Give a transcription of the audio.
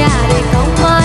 ရတဲ့ကောင်းမ